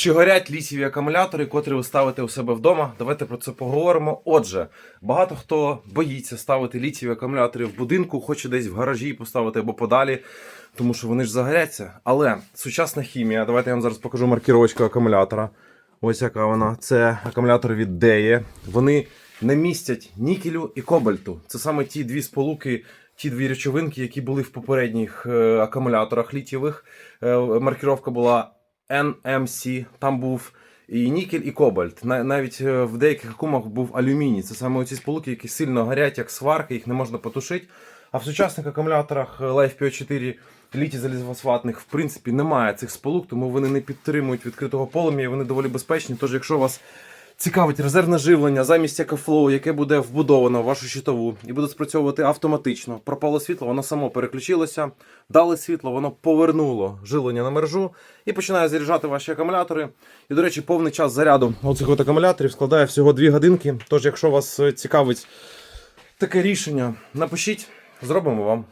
Чи горять літієві акумулятори, котрі ви ставите у себе вдома? Давайте про це поговоримо. Отже, багато хто боїться ставити літієві акумулятори в будинку, хоче десь в гаражі поставити або подалі, тому що вони ж загоряться. Але сучасна хімія, давайте я вам зараз покажу маркіровочку акумулятора. Ось яка вона. Це акумулятори від Деє. Вони не містять нікелю і кобальту. Це саме ті дві сполуки, ті дві речовинки, які були в попередніх е, акумуляторах літієвих. Е, маркіровка була NMC, там був і нікель, і кобальт. Навіть е, в деяких акумах був алюміній. Це саме ці сполуки, які сильно горять, як сварки, їх не можна потушити. А в сучасних акумуляторах е, Life PO4 літі залізофосфатних в принципі немає цих сполук, тому вони не підтримують відкритого полум'я, вони доволі безпечні. Тож, якщо вас цікавить резервне живлення замість EcoFlow, яке буде вбудовано в вашу щитову і буде спрацьовувати автоматично. Пропало світло, воно само переключилося, дали світло, воно повернуло живлення на мережу і починає заряджати ваші акумулятори. І, до речі, повний час заряду оцих от акумуляторів складає всього 2 годинки. Тож, якщо вас е, цікавить таке рішення, напишіть, зробимо вам.